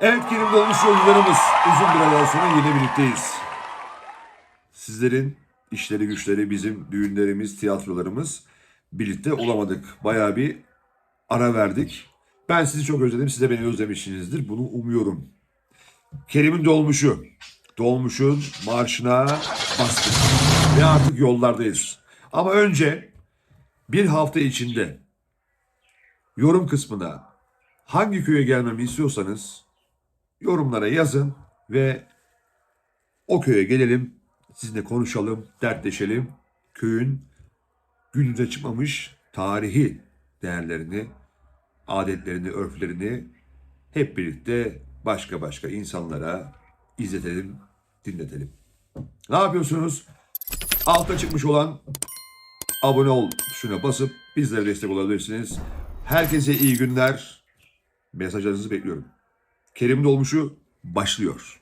Evet Kerim Dolmuş yolcularımız uzun bir aradan sonra yine birlikteyiz. Sizlerin işleri güçleri bizim düğünlerimiz, tiyatrolarımız birlikte olamadık. Bayağı bir ara verdik. Ben sizi çok özledim. Siz de beni özlemişsinizdir. Bunu umuyorum. Kerim'in dolmuşu. Dolmuşun marşına bastık. Ve artık yollardayız. Ama önce bir hafta içinde yorum kısmına hangi köye gelmemi istiyorsanız yorumlara yazın ve o köye gelelim, sizinle konuşalım, dertleşelim. Köyün günümüze çıkmamış tarihi değerlerini, adetlerini, örflerini hep birlikte başka başka insanlara izletelim, dinletelim. Ne yapıyorsunuz? Altta çıkmış olan abone ol tuşuna basıp bizlere destek olabilirsiniz. Herkese iyi günler. Mesajlarınızı bekliyorum. Kerim Dolmuşu başlıyor.